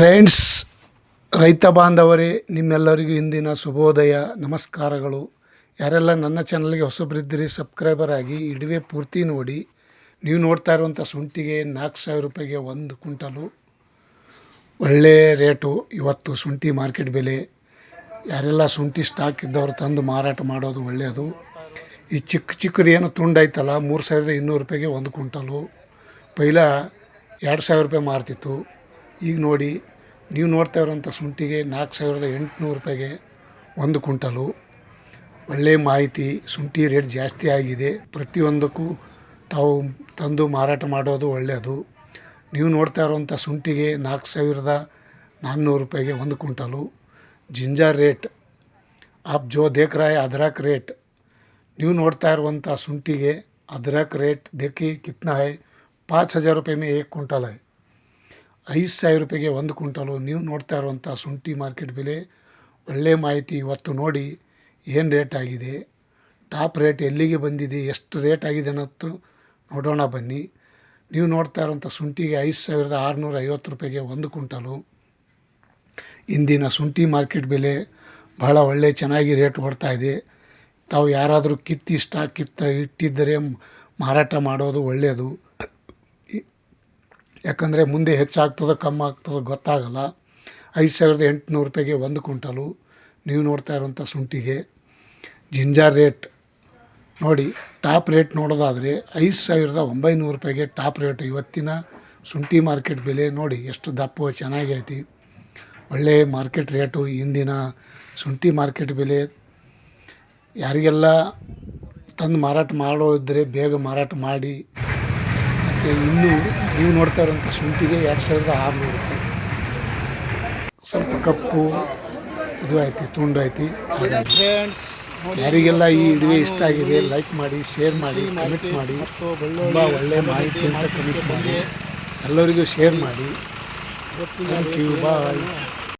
Friends ರೈತ ಬಾಂಧವರೇ, ನಿಮ್ಮೆಲ್ಲರಿಗೂ ಇಂದಿನ ಶುಭೋದಯ, ನಮಸ್ಕಾರಗಳು. ಯಾರೆಲ್ಲ ನನ್ನ ಚಾನಲ್ಗೆ ಹೊಸಬ್ರಿದ್ದೀರಿ ಸಬ್ಸ್ಕ್ರೈಬರ್ ಆಗಿ ಇಡುವೆ ಪೂರ್ತಿ ನೋಡಿ. ನೀವು ನೋಡ್ತಾ ಇರುವಂಥ ಶುಂಠಿಗೆ ನಾಲ್ಕು ಸಾವಿರ ರೂಪಾಯಿಗೆ ಒಂದು ಕುಂಟಲು ಒಳ್ಳೆಯ ರೇಟು, ಇವತ್ತು ಶುಂಠಿ ಮಾರ್ಕೆಟ್ ಬೆಲೆ. ಯಾರೆಲ್ಲ ಶುಂಠಿ ಸ್ಟಾಕ್ ಇದ್ದವರು ತಂದು ಮಾರಾಟ ಮಾಡೋದು ಒಳ್ಳೆಯದು. ಈ ಚಿಕ್ಕ ಚಿಕ್ಕದು ಏನು ತುಂಡೈತಲ್ಲ ಮೂರು ಸಾವಿರದ ಇನ್ನೂರು ರೂಪಾಯಿಗೆ ಒಂದು ಕುಂಟಲು ಪೈಲ ಎರಡು ಸಾವಿರ ರೂಪಾಯಿ ಮಾರ್ತಿತ್ತು. ಈಗ ನೋಡಿ ನೀವು ನೋಡ್ತಾ ಇರೋಂಥ ಶುಂಠಿಗೆ ನಾಲ್ಕು ಸಾವಿರದ ಎಂಟುನೂರು ರೂಪಾಯಿಗೆ ಒಂದು ಕ್ವಿಂಟಲು ಒಳ್ಳೆಯ ಮಾಹಿತಿ ಶುಂಠಿ ರೇಟ್ ಜಾಸ್ತಿ ಆಗಿದೆ ಪ್ರತಿಯೊಂದಕ್ಕೂ ತಾವು ತಂದು ಮಾರಾಟ ಮಾಡೋದು ಒಳ್ಳೆಯದು ನೀವು ನೋಡ್ತಾ ಇರುವಂಥ ಶುಂಠಿಗೆ ನಾಲ್ಕು ಸಾವಿರದ ನಾನ್ನೂರು ರೂಪಾಯಿಗೆ ಒಂದು ಕ್ವಿಂಟಲು ಜಿಂಜರ್ ರೇಟ್ आप जो देख रहा है अदरक रेट ನೀವು ನೋಡ್ತಾ ಇರುವಂಥ ಶುಂಠಿಗೆ ಅದ್ರಕ್ ರೇಟ್ देखिए कितना है पाँच हज़ार रुपये में एक कुंटल है ಐದು ಸಾವಿರ ರೂಪಾಯಿಗೆ ಒಂದು ಕುಂಟಲು ನೀವು ನೋಡ್ತಾ ಇರುವಂಥ ಶುಂಠಿ ಮಾರ್ಕೆಟ್ ಬೆಲೆ ಒಳ್ಳೆಯ ಮಾಹಿತಿ ಇವತ್ತು ನೋಡಿ ಏನು ರೇಟ್ ಆಗಿದೆ, ಟಾಪ್ ರೇಟ್ ಎಲ್ಲಿಗೆ ಬಂದಿದೆ, ಎಷ್ಟು ರೇಟ್ ಆಗಿದೆ ಅನ್ನೋದು ನೋಡೋಣ ಬನ್ನಿ. ನೀವು ನೋಡ್ತಾ ಇರುವಂಥ ಶುಂಠಿಗೆ ಐದು ಸಾವಿರದ ಆರುನೂರ ಐವತ್ತು ರೂಪಾಯಿಗೆ ಒಂದು ಕ್ವಿಂಟಲು. ಇಂದಿನ ಶುಂಠಿ ಮಾರ್ಕೆಟ್ ಬೆಲೆ ಬಹಳ ಒಳ್ಳೆ ಚೆನ್ನಾಗಿ ರೇಟ್ ಇದೆ. ತಾವು ಯಾರಾದರೂ ಕಿತ್ತಿ ಸ್ಟಾಕ್ ಕಿತ್ತ ಇಟ್ಟಿದ್ದರೆ ಮಾರಾಟ ಮಾಡೋದು ಒಳ್ಳೆಯದು. ಯಾಕಂದರೆ ಮುಂದೆ ಹೆಚ್ಚಾಗ್ತದೋ ಕಮ್ಮಿ ಆಗ್ತದೋ ಗೊತ್ತಾಗಲ್ಲ. ಐದು ಸಾವಿರದ ಎಂಟುನೂರು ರೂಪಾಯಿಗೆ ಒಂದು ಕ್ವಿಂಟಲು. ನೀವು ನೋಡ್ತಾ ಇರುವಂಥ ಶುಂಠಿಗೆ ಜಿಂಜರ್ ರೇಟ್ ನೋಡಿ, ಟಾಪ್ ರೇಟ್ ನೋಡೋದಾದರೆ ಐದು ಸಾವಿರದ ಒಂಬೈನೂರು ರೂಪಾಯಿಗೆ ಟಾಪ್ ರೇಟ್. ಇವತ್ತಿನ ಶುಂಠಿ ಮಾರ್ಕೆಟ್ ಬೆಲೆ ನೋಡಿ, ಎಷ್ಟು ದಪ್ಪ ಚೆನ್ನಾಗಿ ಐತಿ. ಒಳ್ಳೆಯ ಮಾರ್ಕೆಟ್ ರೇಟು. ಇಂದಿನ ಶುಂಠಿ ಮಾರ್ಕೆಟ್ ಬೆಲೆ ಯಾರಿಗೆಲ್ಲ ತಂದು ಮಾರಾಟ ಮಾಡೋ ಇದ್ದರೆ ಬೇಗ ಮಾರಾಟ ಮಾಡಿ ಇನ್ನೂ ನೀವು ನೋಡ್ತಾ ಇರೋಂಥ ಶುಂಠಿಗೆ ಎರಡು ಸಾವಿರದ ಆರುನೂರು ರೂಪಾಯಿ. ಸ್ವಲ್ಪ ಕಪ್ಪು, ಇದು ಐತಿ ತುಂಡು ಐತಿ ಯಾರಿಗೆಲ್ಲ ಈ ವಿಡಿಯೋ ಇಷ್ಟ ಆಗಿದೆ ಲೈಕ್ ಮಾಡಿ ಶೇರ್ ಮಾಡಿ ಕಮೆಂಟ್ ಮಾಡಿ, ತುಂಬ ಒಳ್ಳೆ ಮಾಹಿತಿ ಅಂತ ಕಮೆಂಟ್ ಮಾಡಿ. ಎಲ್ಲರಿಗೂ ಶೇರ್ ಮಾಡಿ. Thank you bye